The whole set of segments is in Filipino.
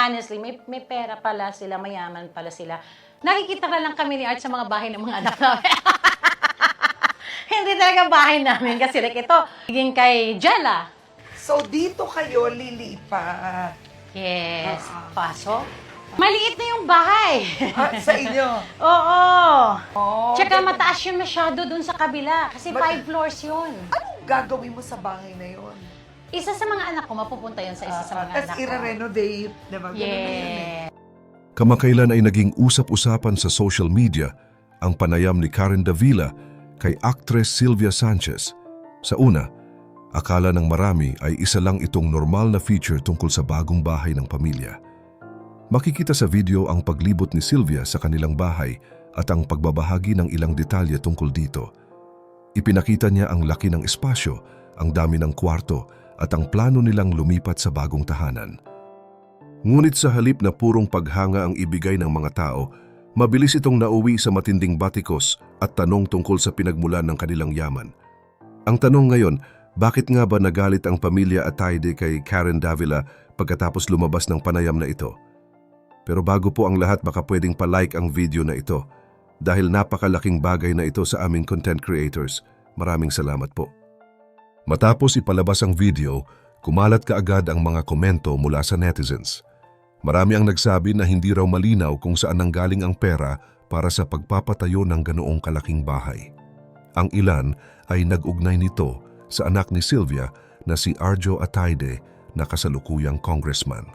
Honestly, may, may pera pala sila, mayaman pala sila. Nakikita na lang kami ni Art sa mga bahay ng mga anak namin. Hindi talaga bahay namin kasi like ito, higing kay Jella. So, dito kayo lilipat. Yes, Ah. pasok. Maliit na yung bahay. Ah, sa inyo. Oo. Oh, Tsaka mataas yung masyado dun sa kabila kasi But- five floors yun. Anong gagawin mo sa bahay na yun? Isa sa mga anak ko, mapupunta yun sa isa sa mga Tapos anak ko. i-renovate. Diba? Ganun na yun eh. Yeah. Kamakailan ay naging usap-usapan sa social media ang panayam ni Karen Davila kay actress Sylvia Sanchez. Sa una, akala ng marami ay isa lang itong normal na feature tungkol sa bagong bahay ng pamilya. Makikita sa video ang paglibot ni Sylvia sa kanilang bahay at ang pagbabahagi ng ilang detalye tungkol dito. Ipinakita niya ang laki ng espasyo, ang dami ng kwarto at ang plano nilang lumipat sa bagong tahanan. Ngunit sa halip na purong paghanga ang ibigay ng mga tao, mabilis itong nauwi sa matinding batikos at tanong tungkol sa pinagmulan ng kanilang yaman. Ang tanong ngayon, bakit nga ba nagalit ang pamilya Atayde kay Karen Davila pagkatapos lumabas ng panayam na ito? Pero bago po ang lahat baka pwedeng pa-like ang video na ito dahil napakalaking bagay na ito sa aming content creators. Maraming salamat po. Matapos ipalabas ang video, kumalat kaagad ang mga komento mula sa netizens. Marami ang nagsabi na hindi raw malinaw kung saan nanggaling ang pera para sa pagpapatayo ng ganoong kalaking bahay. Ang ilan ay nag-ugnay nito sa anak ni Sylvia na si Arjo Atayde na kasalukuyang congressman.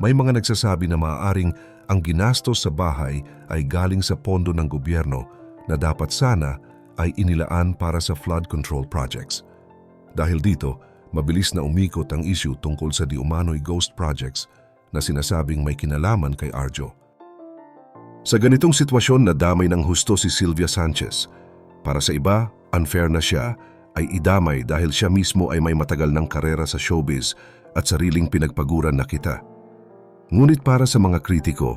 May mga nagsasabi na maaaring ang ginastos sa bahay ay galing sa pondo ng gobyerno na dapat sana ay inilaan para sa flood control projects. Dahil dito, mabilis na umikot ang issue tungkol sa diumano'y ghost projects na sinasabing may kinalaman kay Arjo. Sa ganitong sitwasyon na damay ng husto si Sylvia Sanchez, para sa iba, unfair na siya, ay idamay dahil siya mismo ay may matagal ng karera sa showbiz at sariling pinagpaguran na kita. Ngunit para sa mga kritiko,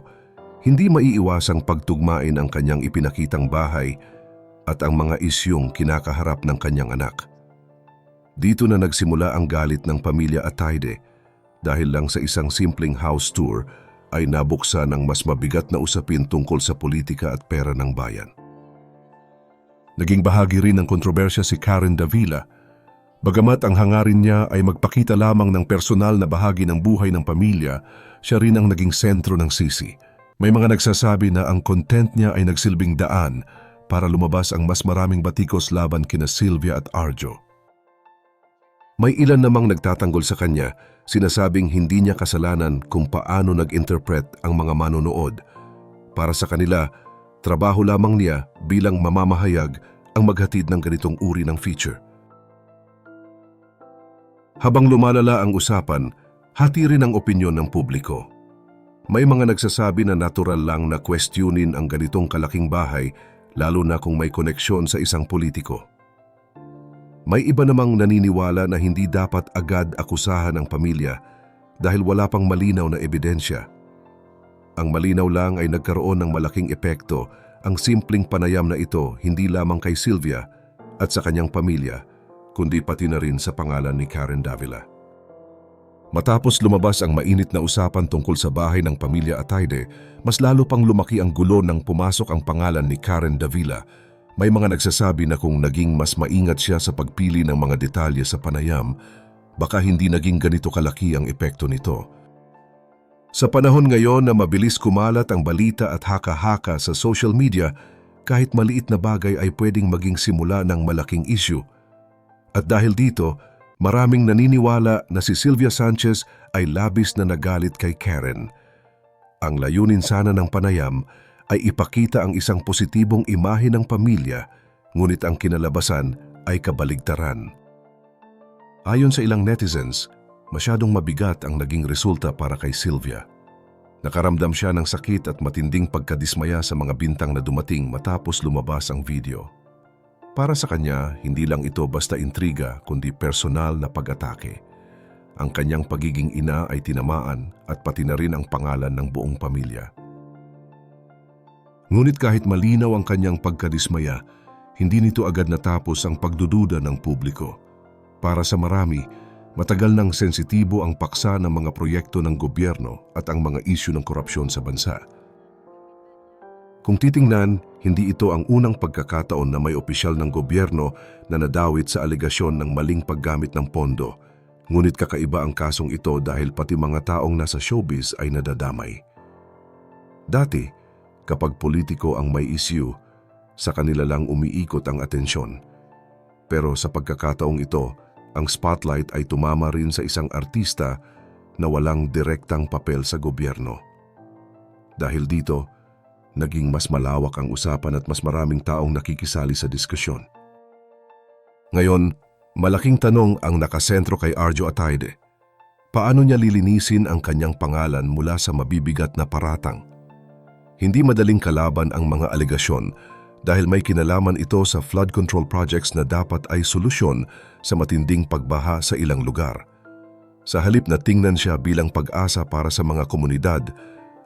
hindi maiiwasang pagtugmain ang kanyang ipinakitang bahay at ang mga isyong kinakaharap ng kanyang anak. Dito na nagsimula ang galit ng pamilya Atayde dahil lang sa isang simpleng house tour ay nabuksan ang mas mabigat na usapin tungkol sa politika at pera ng bayan. Naging bahagi rin ng kontrobersya si Karen Davila. Bagamat ang hangarin niya ay magpakita lamang ng personal na bahagi ng buhay ng pamilya, siya rin ang naging sentro ng sisi. May mga nagsasabi na ang content niya ay nagsilbing daan para lumabas ang mas maraming batikos laban kina Sylvia at Arjo. May ilan namang nagtatanggol sa kanya, sinasabing hindi niya kasalanan kung paano nag-interpret ang mga manonood. Para sa kanila, trabaho lamang niya bilang mamamahayag ang maghatid ng ganitong uri ng feature. Habang lumalala ang usapan, hati rin ang opinyon ng publiko. May mga nagsasabi na natural lang na questionin ang ganitong kalaking bahay lalo na kung may koneksyon sa isang politiko. May iba namang naniniwala na hindi dapat agad akusahan ang pamilya dahil wala pang malinaw na ebidensya. Ang malinaw lang ay nagkaroon ng malaking epekto ang simpleng panayam na ito hindi lamang kay Sylvia at sa kanyang pamilya, kundi pati na rin sa pangalan ni Karen Davila. Matapos lumabas ang mainit na usapan tungkol sa bahay ng pamilya Atayde, mas lalo pang lumaki ang gulo nang pumasok ang pangalan ni Karen Davila. May mga nagsasabi na kung naging mas maingat siya sa pagpili ng mga detalye sa panayam, baka hindi naging ganito kalaki ang epekto nito. Sa panahon ngayon na mabilis kumalat ang balita at haka-haka sa social media, kahit maliit na bagay ay pwedeng maging simula ng malaking issue. At dahil dito, maraming naniniwala na si Sylvia Sanchez ay labis na nagalit kay Karen. Ang layunin sana ng panayam ay ipakita ang isang positibong imahe ng pamilya, ngunit ang kinalabasan ay kabaligtaran. Ayon sa ilang netizens, masyadong mabigat ang naging resulta para kay Sylvia. Nakaramdam siya ng sakit at matinding pagkadismaya sa mga bintang na dumating matapos lumabas ang video. Para sa kanya, hindi lang ito basta intriga kundi personal na pag-atake. Ang kanyang pagiging ina ay tinamaan at pati na rin ang pangalan ng buong pamilya. Ngunit kahit malinaw ang kanyang pagkadismaya, hindi nito agad natapos ang pagdududa ng publiko. Para sa marami, Matagal nang sensitibo ang paksa ng mga proyekto ng gobyerno at ang mga isyu ng korupsyon sa bansa. Kung titingnan, hindi ito ang unang pagkakataon na may opisyal ng gobyerno na nadawit sa alegasyon ng maling paggamit ng pondo. Ngunit kakaiba ang kasong ito dahil pati mga taong nasa showbiz ay nadadamay. Dati, kapag politiko ang may issue, sa kanila lang umiikot ang atensyon. Pero sa pagkakataong ito, ang spotlight ay tumama rin sa isang artista na walang direktang papel sa gobyerno. Dahil dito, naging mas malawak ang usapan at mas maraming taong nakikisali sa diskusyon. Ngayon, malaking tanong ang nakasentro kay Arjo Ataide. Paano niya lilinisin ang kanyang pangalan mula sa mabibigat na paratang? Hindi madaling kalaban ang mga alegasyon dahil may kinalaman ito sa flood control projects na dapat ay solusyon sa matinding pagbaha sa ilang lugar. Sa halip na tingnan siya bilang pag-asa para sa mga komunidad,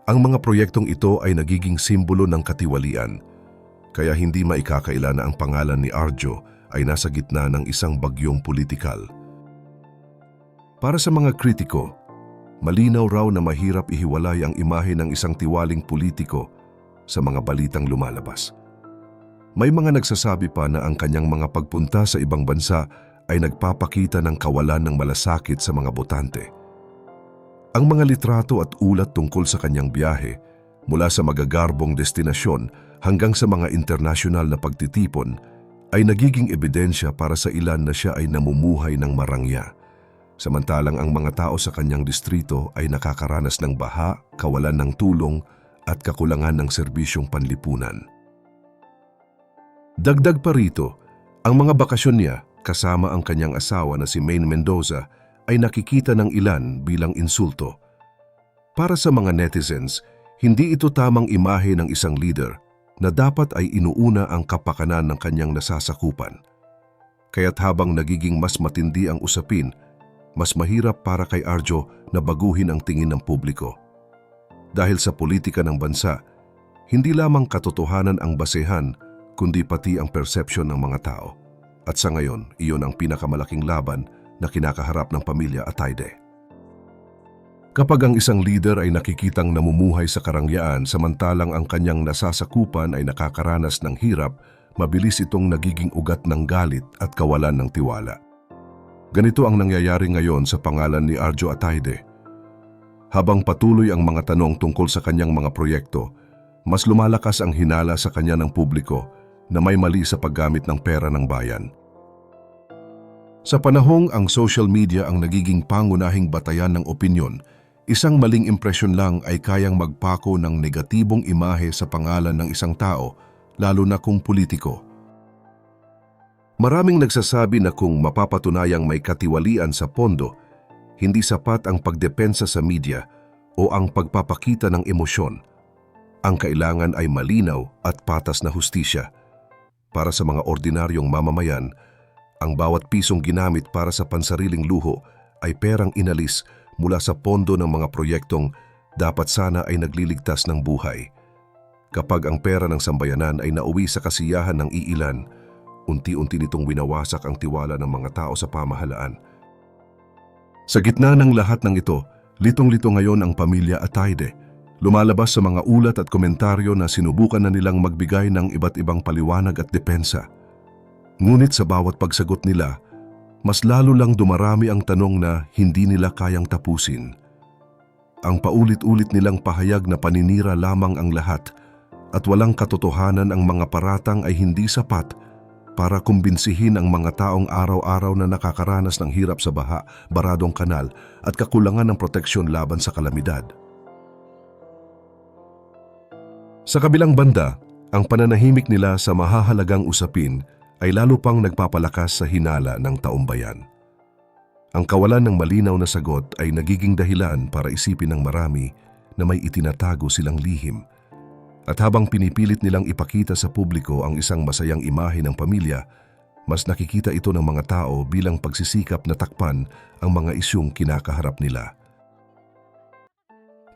ang mga proyektong ito ay nagiging simbolo ng katiwalian. Kaya hindi maikakaila na ang pangalan ni Arjo ay nasa gitna ng isang bagyong politikal. Para sa mga kritiko, malinaw raw na mahirap ihiwalay ang imahe ng isang tiwaling politiko sa mga balitang lumalabas. May mga nagsasabi pa na ang kanyang mga pagpunta sa ibang bansa ay nagpapakita ng kawalan ng malasakit sa mga botante. Ang mga litrato at ulat tungkol sa kanyang biyahe mula sa magagarbong destinasyon hanggang sa mga internasyonal na pagtitipon ay nagiging ebidensya para sa ilan na siya ay namumuhay ng marangya. Samantalang ang mga tao sa kanyang distrito ay nakakaranas ng baha, kawalan ng tulong at kakulangan ng serbisyong panlipunan. Dagdag pa rito, ang mga bakasyon niya kasama ang kanyang asawa na si Maine Mendoza ay nakikita ng ilan bilang insulto. Para sa mga netizens, hindi ito tamang imahe ng isang leader na dapat ay inuuna ang kapakanan ng kanyang nasasakupan. Kaya't habang nagiging mas matindi ang usapin, mas mahirap para kay Arjo na baguhin ang tingin ng publiko. Dahil sa politika ng bansa, hindi lamang katotohanan ang basehan, kundi pati ang perception ng mga tao. At sa ngayon, iyon ang pinakamalaking laban na kinakaharap ng pamilya Atayde. Kapag ang isang leader ay nakikitang namumuhay sa karangyaan samantalang ang kanyang nasasakupan ay nakakaranas ng hirap, mabilis itong nagiging ugat ng galit at kawalan ng tiwala. Ganito ang nangyayari ngayon sa pangalan ni Arjo Atayde. Habang patuloy ang mga tanong tungkol sa kanyang mga proyekto, mas lumalakas ang hinala sa kanya ng publiko na may mali sa paggamit ng pera ng bayan. Sa panahong ang social media ang nagiging pangunahing batayan ng opinyon, isang maling impresyon lang ay kayang magpako ng negatibong imahe sa pangalan ng isang tao, lalo na kung politiko. Maraming nagsasabi na kung mapapatunayang may katiwalian sa pondo, hindi sapat ang pagdepensa sa media o ang pagpapakita ng emosyon. Ang kailangan ay malinaw at patas na hustisya. Para sa mga ordinaryong mamamayan, ang bawat pisong ginamit para sa pansariling luho ay perang inalis mula sa pondo ng mga proyektong dapat sana ay nagliligtas ng buhay. Kapag ang pera ng sambayanan ay nauwi sa kasiyahan ng iilan, unti-unti nitong winawasak ang tiwala ng mga tao sa pamahalaan. Sa gitna ng lahat ng ito, litong-lito ngayon ang pamilya Atayde. Lumalabas sa mga ulat at komentaryo na sinubukan na nilang magbigay ng iba't ibang paliwanag at depensa. Ngunit sa bawat pagsagot nila, mas lalo lang dumarami ang tanong na hindi nila kayang tapusin. Ang paulit-ulit nilang pahayag na paninira lamang ang lahat at walang katotohanan ang mga paratang ay hindi sapat para kumbinsihin ang mga taong araw-araw na nakakaranas ng hirap sa baha, baradong kanal at kakulangan ng proteksyon laban sa kalamidad. Sa kabilang banda, ang pananahimik nila sa mahahalagang usapin ay lalo pang nagpapalakas sa hinala ng taumbayan. Ang kawalan ng malinaw na sagot ay nagiging dahilan para isipin ng marami na may itinatago silang lihim. At habang pinipilit nilang ipakita sa publiko ang isang masayang imahe ng pamilya, mas nakikita ito ng mga tao bilang pagsisikap na takpan ang mga isyong kinakaharap nila.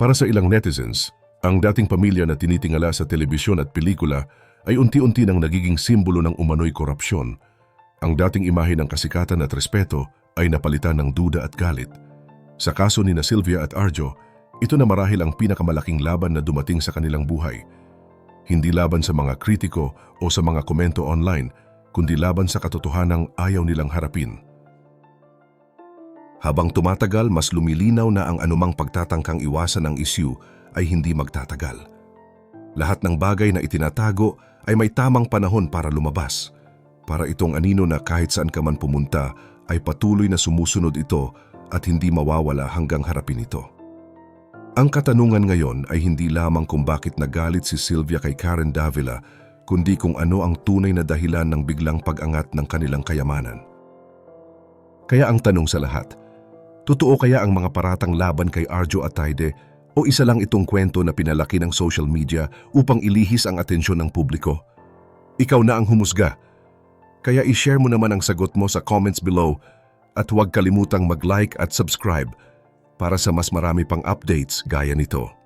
Para sa ilang netizens, ang dating pamilya na tinitingala sa telebisyon at pelikula ay unti-unti nang nagiging simbolo ng umano'y korupsyon. Ang dating imahe ng kasikatan at respeto ay napalitan ng duda at galit. Sa kaso ni na Sylvia at Arjo, ito na marahil ang pinakamalaking laban na dumating sa kanilang buhay. Hindi laban sa mga kritiko o sa mga komento online, kundi laban sa katotohanang ayaw nilang harapin. Habang tumatagal, mas lumilinaw na ang anumang pagtatangkang iwasan ang issue ay hindi magtatagal. Lahat ng bagay na itinatago ay may tamang panahon para lumabas. Para itong anino na kahit saan ka man pumunta ay patuloy na sumusunod ito at hindi mawawala hanggang harapin ito. Ang katanungan ngayon ay hindi lamang kung bakit nagalit si Sylvia kay Karen Davila, kundi kung ano ang tunay na dahilan ng biglang pag-angat ng kanilang kayamanan. Kaya ang tanong sa lahat, totoo kaya ang mga paratang laban kay Arjo at Taide o isa lang itong kwento na pinalaki ng social media upang ilihis ang atensyon ng publiko? Ikaw na ang humusga. Kaya i-share mo naman ang sagot mo sa comments below at huwag kalimutang mag-like at subscribe para sa mas marami pang updates gaya nito.